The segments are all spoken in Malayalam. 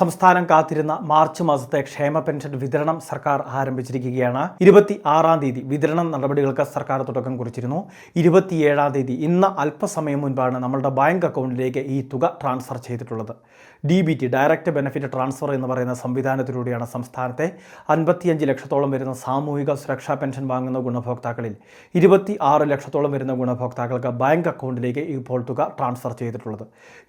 സംസ്ഥാനം കാത്തിരുന്ന മാർച്ച് മാസത്തെ ക്ഷേമ പെൻഷൻ വിതരണം സർക്കാർ ആരംഭിച്ചിരിക്കുകയാണ്. ഇരുപത്തി ആറാം തീയതി വിതരണ നടപടികൾക്ക് സർക്കാർ തുടക്കം കുറിച്ചിരുന്നു. ഇരുപത്തിയേഴാം തീയതി ഇന്ന് അല്പസമയം മുൻപാണ് നമ്മളുടെ ബാങ്ക് അക്കൗണ്ടിലേക്ക് ഈ തുക ട്രാൻസ്ഫർ ചെയ്തിട്ടുള്ളത്. D B T direct benefit transfer എന്ന് പറയുന്ന സംവിധാനത്തിലൂടെയാണ് സംസ്ഥാനത്തെ അൻപത്തിയഞ്ച് ലക്ഷത്തോളം വരുന്ന സാമൂഹിക സുരക്ഷാ പെൻഷൻ വാങ്ങുന്ന ഗുണഭോക്താക്കളിൽ ഇരുപത്തി ആറ് ലക്ഷത്തോളം വരുന്ന ഗുണഭോക്താക്കൾക്ക് ബാങ്ക് അക്കൗണ്ടിലേക്ക് ഇപ്പോൾ തുക ട്രാൻസ്ഫർ ചെയ്തിട്ടുള്ളത്.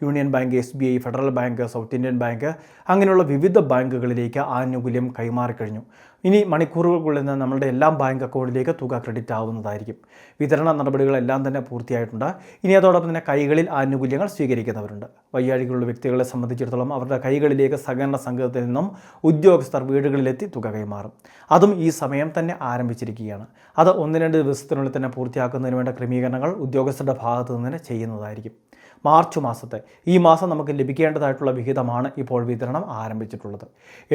Union bank S Federal Bank South Indian Bank അങ്ങനെയുള്ള വിവിധ ബാങ്കുകളിലേക്ക് ആനുകൂല്യം കൈമാറിക്കഴിഞ്ഞു. ഇനി മണിക്കൂറുകൾക്കുള്ളിൽ നിന്ന് നമ്മളുടെ എല്ലാ ബാങ്ക് അക്കൗണ്ടിലേക്ക് തുക ക്രെഡിറ്റ് ആവുന്നതായിരിക്കും. വിതരണ നടപടികളെല്ലാം തന്നെ പൂർത്തിയായിട്ടുണ്ട്. ഇനി അതോടൊപ്പം തന്നെ കൈകളിൽ ആനുകൂല്യങ്ങൾ സ്വീകരിക്കുന്നവരുണ്ട്. വയ്യാഴികളുള്ള വ്യക്തികളെ സംബന്ധിച്ചിടത്തോളം അവരുടെ കൈകളിലേക്ക് സഹകരണ സംഘത്തിൽ നിന്നും ഉദ്യോഗസ്ഥർ വീടുകളിലെത്തി തുക കൈമാറും. അതും ഈ സമയം തന്നെ ആരംഭിച്ചിരിക്കുകയാണ്. അത് ഒന്ന് രണ്ട് ദിവസത്തിനുള്ളിൽ തന്നെ പൂർത്തിയാക്കുന്നതിന് വേണ്ട ക്രമീകരണങ്ങൾ ഉദ്യോഗസ്ഥരുടെ ഭാഗത്തു നിന്ന് തന്നെ ചെയ്യുന്നതായിരിക്കും. മാർച്ച് മാസത്തെ ഈ മാസം നമുക്ക് ലഭിക്കേണ്ടതായിട്ടുള്ള വിഹിതമാണ് ഇപ്പോൾ വിതരണം ആരംഭിച്ചിട്ടുള്ളത്.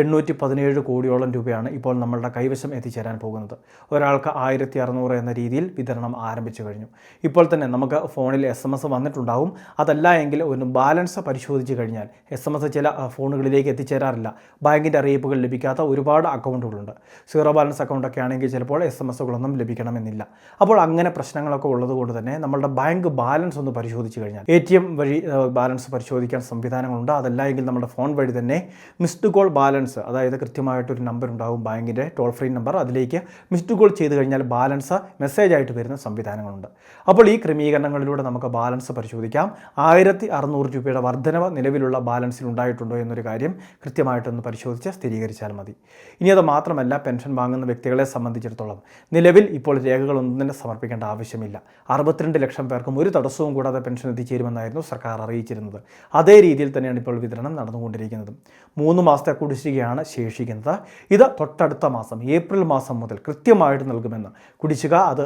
എണ്ണൂറ്റി പതിനേഴ് കോടിയോളം രൂപയാണ് ഇപ്പോൾ നമ്മളുടെ കൈവശം എത്തിച്ചേരാൻ പോകുന്നത്. ഒരാൾക്ക് ആയിരത്തി അറുന്നൂറ് എന്ന രീതിയിൽ വിതരണം ആരംഭിച്ചു കഴിഞ്ഞു. ഇപ്പോൾ തന്നെ നമുക്ക് ഫോണിൽ എസ് എം എസ് വന്നിട്ടുണ്ടാവും. അതല്ല എങ്കിൽ ഒന്ന് ബാലൻസ് പരിശോധിച്ച് കഴിഞ്ഞാൽ എസ് എം എസ് ചില ഫോണുകളിലേക്ക് എത്തിച്ചേരാറില്ല. ബാങ്കിന്റെ അറിയിപ്പുകൾ ലഭിക്കാത്ത ഒരുപാട് അക്കൗണ്ടുകളുണ്ട്. സീറോ ബാലൻസ് അക്കൗണ്ടൊക്കെ ആണെങ്കിൽ ചിലപ്പോൾ എസ് എം എസുകളൊന്നും ലഭിക്കണമെന്നില്ല. അപ്പോൾ അങ്ങനെ പ്രശ്നങ്ങളൊക്കെ ഉള്ളതുകൊണ്ട് തന്നെ നമ്മളുടെ ബാങ്ക് ബാലൻസ് ഒന്ന് പരിശോധിച്ച് കഴിഞ്ഞാൽ എ ടി എം വഴി ബാലൻസ് പരിശോധിക്കാൻ സംവിധാനങ്ങളുണ്ട്. അതല്ല എങ്കിൽ നമ്മുടെ ഫോൺ വഴി തന്നെ മിസ്ഡ് കോൾ ബാലൻസ് അതായത് കൃത്യമായിട്ടൊരു നമ്പർ ഉണ്ടാവും ബാങ്കിന്റെ ടോൾ ഫ്രീ നമ്പർ അതിലേക്ക് മിസ്ഡ് കോൾ ചെയ്ത് കഴിഞ്ഞാൽ ബാലൻസ് മെസ്സേജ് ആയിട്ട് വരുന്ന സംവിധാനങ്ങളുണ്ട്. അപ്പോൾ ഈ ക്രമീകരണങ്ങളിലൂടെ നമുക്ക് ബാലൻസ് പരിശോധിക്കാം. ആയിരത്തി അറുന്നൂറ് രൂപയുടെ വർധനവ് നിലവിലുള്ള ബാലൻസിൽ ഉണ്ടായിട്ടുണ്ടോ എന്നൊരു കാര്യം കൃത്യമായിട്ടൊന്ന് പരിശോധിച്ച് സ്ഥിരീകരിച്ചാൽ മതി. ഇനി അത് മാത്രമല്ല പെൻഷൻ വാങ്ങുന്ന വ്യക്തികളെ സംബന്ധിച്ചിടത്തോളം നിലവിൽ ഇപ്പോൾ രേഖകളൊന്നും തന്നെ സമർപ്പിക്കേണ്ട ആവശ്യമില്ല. അറുപത്തിരണ്ട് ലക്ഷം പേർക്കും ഒരു തടസ്സവും കൂടാതെ പെൻഷൻ എത്തിച്ചേരുമെന്നായിരുന്നു സർക്കാർ അറിയിച്ചിരുന്നത്. അതേ രീതിയിൽ തന്നെയാണ് ഇപ്പോൾ വിതരണം നടന്നുകൊണ്ടിരിക്കുന്നത്. മൂന്ന് മാസത്തെ കുടിശ്ശികയാണ് ശേഷിക്കുന്നത്. ഇത് തൊട്ടടുത്ത മാസം ഏപ്രിൽ മാസം മുതൽ കൃത്യമായിട്ട് നൽകുമെന്ന്. കുടിശ്ശിക അത്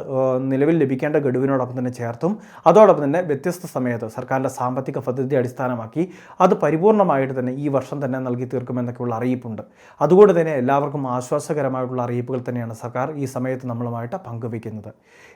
നിലവിൽ ലഭിക്കേണ്ട ഗഡുവിനോടൊപ്പം തന്നെ ചേർത്തും. അതോടൊപ്പം തന്നെ വ്യത്യസ്ത സമയത്ത് സർക്കാരിന്റെ സാമ്പത്തിക പദ്ധതി അടിസ്ഥാനമാക്കി അത് പരിപൂർണമായിട്ട് തന്നെ ഈ വർഷം തന്നെ നൽകി തീർക്കുമെന്നൊക്കെയുള്ള അറിയിപ്പുണ്ട്. അതുകൊണ്ട് തന്നെ എല്ലാവർക്കും ആശ്വാസകരമായിട്ടുള്ള അറിയിപ്പുകൾ തന്നെയാണ് സർക്കാർ ഈ സമയത്ത് നമ്മളുമായിട്ട് പങ്കുവയ്ക്കുന്നത്.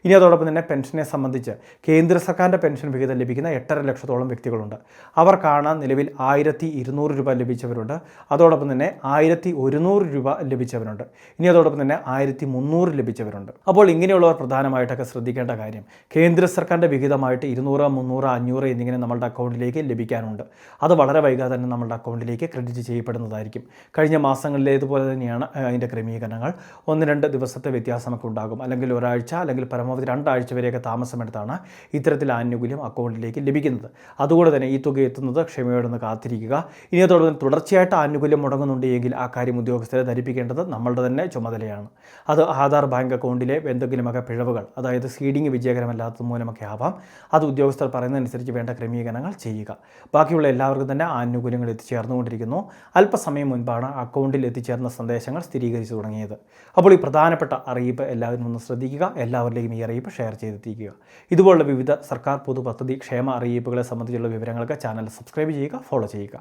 ഇനി അതോടൊപ്പം തന്നെ പെൻഷനെ സംബന്ധിച്ച് കേന്ദ്ര സർക്കാരിന്റെ പെൻഷൻ വിഹിതം ലഭിക്കുന്ന എട്ടര ലക്ഷത്തോളം വ്യക്തികളുണ്ട്. അവർക്കാണ് നിലവിൽ ആയിരത്തി ഇരുന്നൂറ് രൂപ ലഭിച്ചവരുണ്ട്. അതോടൊപ്പം തന്നെ ആയിരത്തി ഒരുന്നൂറ് രൂപ ലഭിച്ചവരുണ്ട്. ഇനി അതോടൊപ്പം തന്നെ ആയിരത്തി മുന്നൂറ് ലഭിച്ചവരുണ്ട്. അപ്പോൾ ഇങ്ങനെയുള്ളവർ പ്രധാനമായിട്ടൊക്കെ ശ്രദ്ധിക്കേണ്ട കാര്യം കേന്ദ്ര സർക്കാരിന്റെ വിഹിതമായിട്ട് ഇരുന്നൂറ് മുന്നൂറ് അഞ്ഞൂറ് എന്നിങ്ങനെ നമ്മളുടെ അക്കൗണ്ടിലേക്ക് ലഭിക്കാനുണ്ട്. അത് വളരെ വൈകാതെ തന്നെ നമ്മളുടെ അക്കൗണ്ടിലേക്ക് ക്രെഡിറ്റ് ചെയ്യപ്പെടുന്നതായിരിക്കും. കഴിഞ്ഞ മാസങ്ങളിലേതുപോലെ തന്നെയാണ് അതിന്റെ ക്രമീകരണങ്ങൾ. ഒന്ന് രണ്ട് ദിവസത്തെ വ്യത്യാസമൊക്കെ ഉണ്ടാകും. അല്ലെങ്കിൽ ഒരാഴ്ച അല്ലെങ്കിൽ പരമാവധി രണ്ടാഴ്ച വരെയൊക്കെ താമസമെടുത്താണ് ഇത്തരത്തിൽ ആനുകൂല്യം അക്കൗണ്ടിലേക്ക് ലഭിക്കുന്നത്. അതുകൊണ്ട് തന്നെ ഈ തുക എത്തുന്നത് ക്ഷമയോടൊന്ന് കാത്തിരിക്കുക. ഇനി അതോടൊപ്പം തുടർച്ചയായിട്ട് ആനുകൂല്യം മുടങ്ങുന്നുണ്ട് എങ്കിൽ ആ കാര്യം ഉദ്യോഗസ്ഥരെ ധരിപ്പിക്കേണ്ടത് നമ്മളുടെ തന്നെ ചുമതലയാണ്. അത് ആധാർ ബാങ്ക് അക്കൗണ്ടിലെ എന്തെങ്കിലുമൊക്കെ പിഴവുകൾ അതായത് സീഡിംഗ് വിജയകരമല്ലാത്തത് മൂലമൊക്കെ ആവാം. അത് ഉദ്യോഗസ്ഥർ പറയുന്നതനുസരിച്ച് വേണ്ട ക്രമീകരണങ്ങൾ ചെയ്യുക. ബാക്കിയുള്ള എല്ലാവർക്കും തന്നെ ആനുകൂല്യങ്ങൾ എത്തിച്ചേർന്നുകൊണ്ടിരിക്കുന്നു. അല്പസമയം മുൻപാണ് അക്കൗണ്ടിൽ എത്തിച്ചേർന്ന സന്ദേശങ്ങൾ സ്ഥിരീകരിച്ചു തുടങ്ങിയത്. അപ്പോൾ ഈ പ്രധാനപ്പെട്ട അറിയിപ്പ് എല്ലാവരും ഒന്ന് ശ്രദ്ധിക്കുക എല്ലാവരിലേക്കും ഈ അറിയിപ്പ് ഷെയർ ചെയ്തെത്തിക്കുക. ഇതുപോലുള്ള വിവിധ സർക്കാർ പൊതു പദ്ധതി ക്ഷേമ അറിയിപ്പുകളെ സംബന്ധിച്ചുള്ള വിവരങ്ങൾക്ക് ചാനൽ സബ്സ്ക്രൈബ് ചെയ്യുക ഫോളോ ചെയ്യുക.